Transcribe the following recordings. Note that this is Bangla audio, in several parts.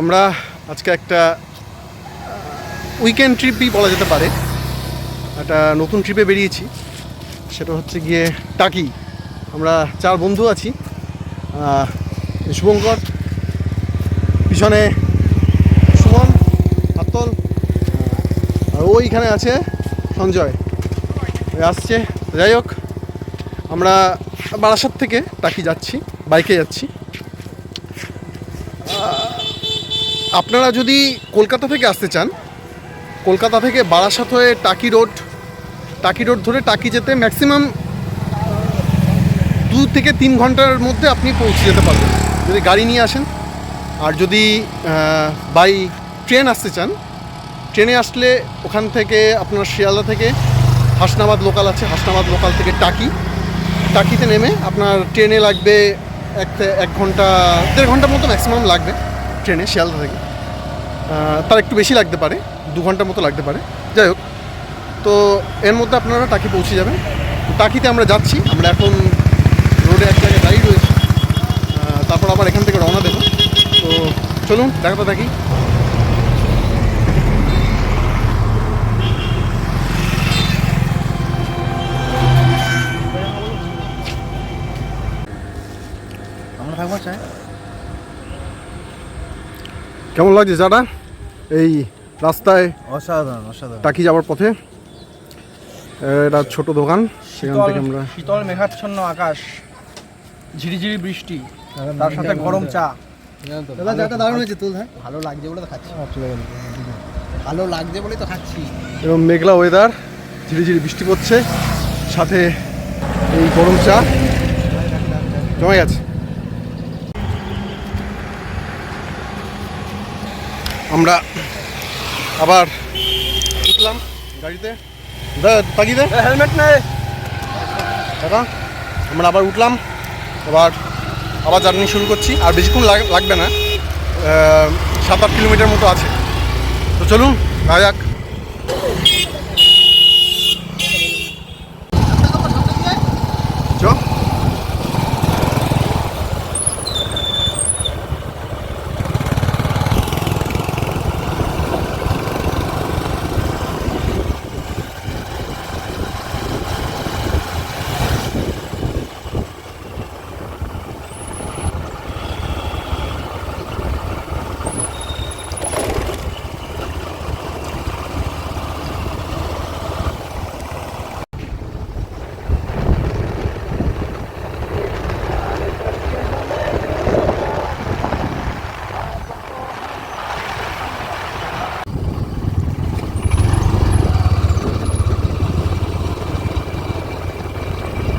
আমরা আজকে একটা উইকেন্ড ট্রিপই বলা যেতে পারে। একটা নতুন ট্রিপে বেরিয়েছি। সেটা হচ্ছে গিয়ে টাকি। আমরা চার বন্ধু আছি। শুভঙ্কর, পিছনে সুমন আত্তল আর ওইখানে আছে সঞ্জয়। আসছে। যাই হোক, আমরা বারাসাত থেকে টাকি যাচ্ছি, বাইকে যাচ্ছি। আপনারা যদি কলকাতা থেকে আসতে চান, কলকাতা থেকে বারাসাত হয়ে টাকি রোড টাকি রোড ধরে টাকি যেতে ম্যাক্সিমাম দু থেকে তিন ঘণ্টার মধ্যে আপনি পৌঁছে যেতে পারবেন। যদি গাড়ি নিয়ে আসেন, আর যদি বাই ট্রেন আসতে চান ট্রেনে আসলে ওখান থেকে আপনার শিয়ালদা থেকে হাসনাবাদ লোকাল আছে, হাসনাবাদ লোকাল থেকে টাকি। টাকিতে নেমে আপনার ট্রেনে লাগবে এক এক ঘণ্টা, দেড় ঘণ্টার মতো ম্যাক্সিমাম লাগবে। ট্রেনে শিয়ালদা থেকে। তার একটু বেশি লাগতে পারে, দু ঘণ্টার মতো লাগতে পারে। যাই হোক, তো এর মধ্যে আপনারা টাকি পৌঁছে যাবেন। টাকিতে আমরা যাচ্ছি, আমরা এখন রোডে এক জায়গায় দাঁড়িয়ে রয়েছি। তারপর আবার এখান থেকে রওনা দেবো। তো চলুন, দেখাতে থাকি। আমরা থাকব চাই কেমন লাগছে যারা এই রাস্তায় অসাধারণ অসাধারণ। টাকি যাওয়ার পথে। এটা ছোট দোকান সেখান থেকে আমরা শীতল মেঘাচ্ছন্ন আকাশ ঝিরিঝিরি বৃষ্টি তার সাথে গরম চা। দাদা চাটা দারুণ হয়েছে তুল হ্যাঁ? ভালো লাগছে বলে তো খাচ্ছি। ভালো লাগছে বলে তো খাচ্ছি। এবং মেঘলা ওয়েদার ঝিরিঝিরি বৃষ্টি পড়ছে সাথে এই গরম চা। জমে গেছে। আমরা আবার উঠলাম গাড়িতে। দে হেলমেট নেই দাদা আমরা আবার উঠলাম। আবার আবার জার্নি শুরু করছি। আর বেশিক্ষণ লাগ- লাগবে না। সাত আট কিলোমিটার মতো আছে। তো চলুন যাক চ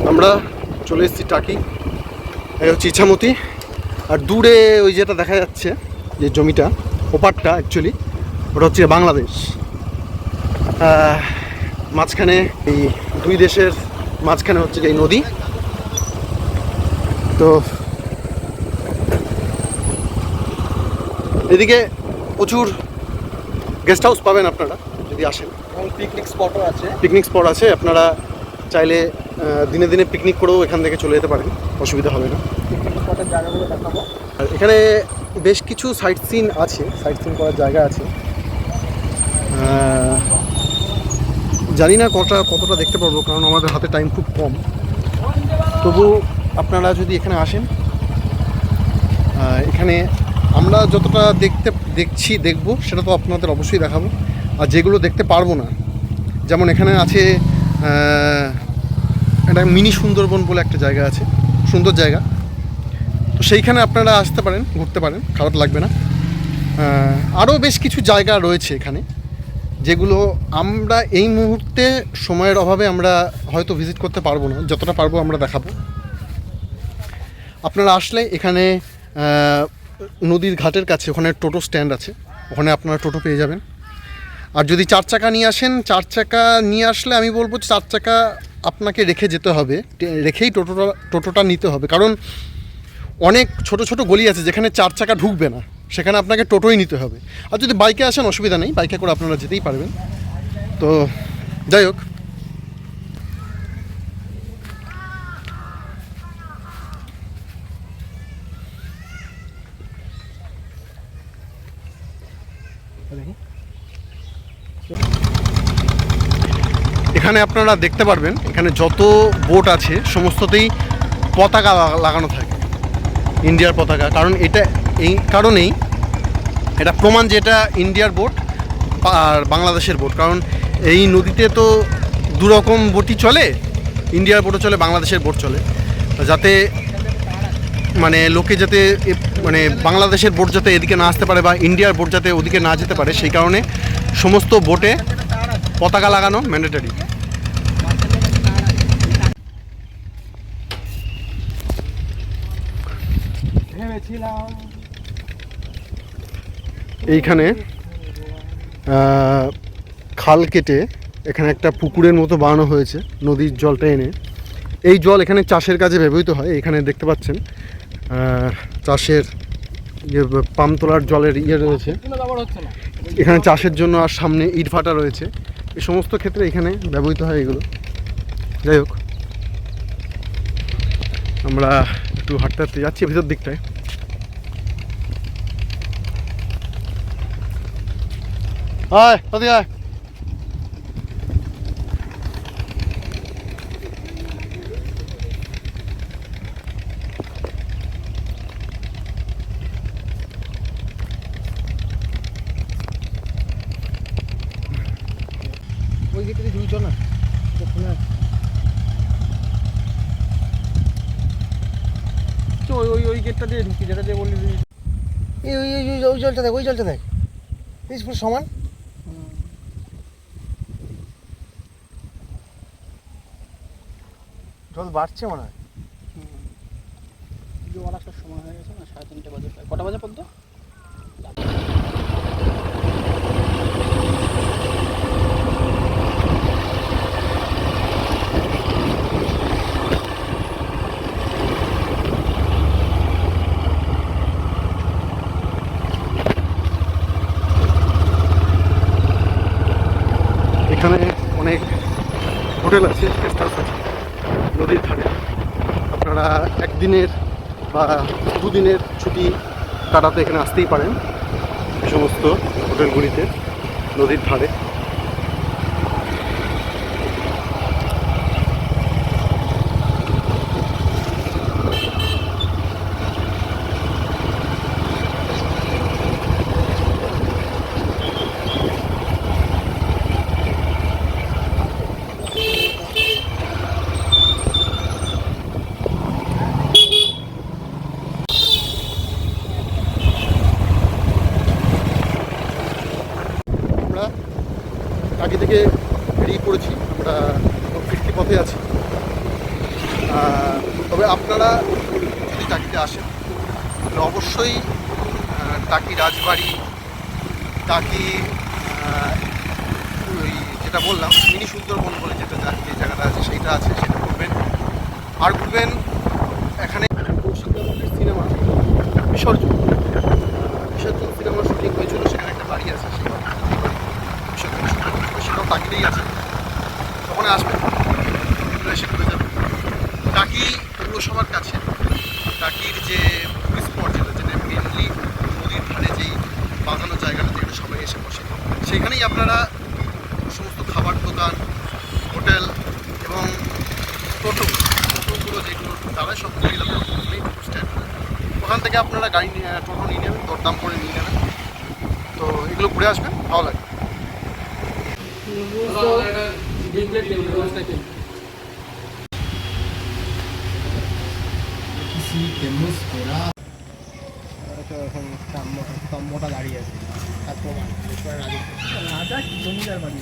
আমরা চলে এসেছি টাকি। এই হচ্ছে ইছামতি। আর দূরে ওই যেটা দেখা যাচ্ছে যে জমিটা ওপারটা অ্যাকচুয়ালি ওটা হচ্ছে বাংলাদেশ। মাঝখানে এই দুই দেশের মাঝখানে হচ্ছে যে এই নদী। তো এদিকে প্রচুর গেস্ট হাউস পাবেন আপনারা যদি আসেন। এবং পিকনিক স্পটও আছে। পিকনিক স্পট আছে আপনারা চাইলে দিনে দিনে পিকনিক করেও এখান থেকে চলে যেতে পারেন, অসুবিধা হবে না। আর এখানে বেশ কিছু সাইট সিন আছে সাইট সিন করার জায়গা আছে। জানি না কটা, কতটা দেখতে পারব, কারণ আমাদের হাতে টাইম খুব কম। তবু আপনারা যদি এখানে আসেন এখানে আমরা যতটা দেখতে, দেখছি, দেখব, সেটা তো আপনাদের অবশ্যই দেখাবো। আর যেগুলো দেখতে পারব না, যেমন এখানে আছে একটা মিনি সুন্দরবন বলে একটা জায়গা আছে। সুন্দর জায়গা। তো সেইখানে আপনারা আসতে পারেন, ঘুরতে পারেন, খারাপ লাগবে না। আরও বেশ কিছু জায়গা রয়েছে এখানে, যেগুলো আমরা এই মুহূর্তে সময়ের অভাবে আমরা হয়তো ভিজিট করতে পারব না। যতটা পারব আমরা দেখাবো। আপনারা আসলে এখানে নদীর ঘাটের কাছে, ওখানে টোটো স্ট্যান্ড আছে। ওখানে আপনারা টোটো পেয়ে যাবেন। আর যদি চার চাকা নিয়ে আসেন, চার চাকা নিয়ে আসলে আমি বলব চার চাকা আপনাকে রেখে যেতে হবে। রেখেই টোটোটা টোটোটা নিতে হবে। কারণ অনেক ছোট ছোট গলি আছে যেখানে চার চাকা ঢুকবে না। সেখানে আপনাকে টোটোই নিতে হবে। আর যদি বাইকে আসেন, অসুবিধা নেই। বাইকে করে আপনারা যেতেই পারবেন। তো যাই হোক এখানে আপনারা দেখতে পারবেন, এখানে যত বোট আছে, সমস্ততেই পতাকা লাগানো থাকে, ইন্ডিয়ার পতাকা। কারণ এটা এই কারণেই এটা প্রমাণ যে এটা ইন্ডিয়ার বোট আর বাংলাদেশের বোট। কারণ এই নদীতে তো দুরকম বোটই চলে, ইন্ডিয়ার বোটও চলে, বাংলাদেশের বোট চলে। যাতে মানে লোকে যাতে মানে বাংলাদেশের বোট যাতে এদিকে না আসতে পারে বা ইন্ডিয়ার বোট যাতে ওদিকে না যেতে পারে সেই কারণে সমস্ত বোটে পতাকা লাগানো ম্যান্ডেটারি এইখানে খাল কেটে এখানে একটা পুকুরের মতো বানানো হয়েছে, নদীর জলটা এনে। এই জল এখানে চাষের কাজে ব্যবহৃত হয়, এখানে দেখতে পাচ্ছেন। চাষের ইয়ে পাম তোলার জলের ইয়ে রয়েছে। এখানে চাষের জন্য আর সামনে ইট ভাটা রয়েছে। এই সমস্ত ক্ষেত্রে এখানে ব্যবহৃত হয় এগুলো। যাই হোক, আমরা একটু হাঁটতে হাঁটতে যাচ্ছি ভিতর দিকটায়। আয় আয় ওই গেটে দিয়ে ঢুকছো না তো গেটটা দিয়ে ঢুকি যেটা দিয়ে বললি এই ওই ওই ওই- জলটা দেখ ওই জলটা দেখ। এই পুরো সমান। জল বাড়ছে মনে হয়। জোয়ার আসার সময় হয়ে গেছে না সাড়ে তিনটে বাজে কটা বাজে পর্যন্ত হোটেল আছে গেস্ট হাউস আছে, নদীর ধারে। আপনারা একদিনের বা দুদিনের ছুটি কাটাতে এখানে আসতেই পারেন। এই সমস্ত হোটেলগুলিতে, নদীর ধারে আমরা আগে থেকে বেরিয়ে পড়েছি আমরা এখন ফিরতি পথে আছি আহ, তবে আপনারা যদি টাকিতে আসেন তাহলে অবশ্যই টাকি রাজবাড়ি টাকি ওই যেটা বললাম মিনি সুন্দরবন বলে যেটা যা- জায়গাটা আছে সেইটা আছে সেটা ঘুরবেন। আর ঘুরবেন এখানে কৌশিকনগরের সিনেমা। বিসর্জন। বিসর্জন সিনেমার শুটিং হয়েছিল সেখানে একটা বাড়ি আছে হয়েছিল, সেটাও তাকিতেই আছে। তখন আসবেন আপনারা এসে ঘুরে যাবেন টাকি পৌরসভার কাছে টাকির যে স্পট যেটা যেটা মেনলি নদীর ধারে যেই বাঁধানো জায়গাটা যেখানে সবাই এসে বসে, সেখানেই আপনারা সমস্ত খাবার দোকান, হোটেল এবং টোটো, টোটোগুলো যেগুলো দাঁড়ায় সব মহিলা স্ট্যান্ড ওখান থেকে আপনারা গাড়ি নিয়ে, টোটো নিয়ে নেবেন, দরদাম করে নিয়ে নেবেন। তো এগুলো ঘুরে আসবেন, ভালো স্তম্ভটা দাঁড়িয়ে আছে তার প্রমাণ রাজা জমিদার বাড়ি।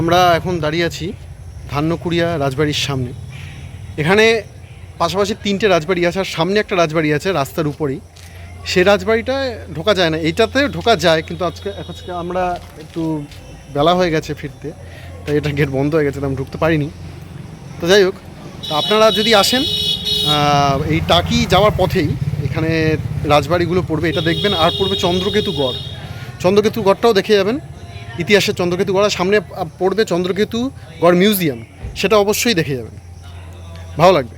আমরা এখন দাঁড়িয়ে আছি ধান্যকুড়িয়া রাজবাড়ির সামনে এখানে পাশাপাশি তিনটে রাজবাড়ি আছে, আর সামনে একটা রাজবাড়ি আছে, রাস্তার উপরেই সে রাজবাড়িটায় ঢোকা যায় না। এইটাতে ঢোকা যায়, কিন্তু আজকে আজকে আমরা একটু বেলা হয়ে গেছে ফিরতে, তাই এটা গেট বন্ধ হয়ে গেছে আমি ঢুকতে পারিনি। তো যাই হোক আপনারা যদি আসেন এই টাকি যাওয়ার পথেই, এখানে রাজবাড়িগুলো পড়বে, এটা দেখবেন, আর পড়বে চন্দ্রকেতু গড়। চন্দ্রকেতু গড়টাও দেখে যাবেন, ইতিহাসের চন্দ্রকেতু গড় সামনে পড়বে চন্দ্রকেতু গড় মিউজিয়াম, সেটা অবশ্যই দেখে যাবেন। ভালো লাগবে।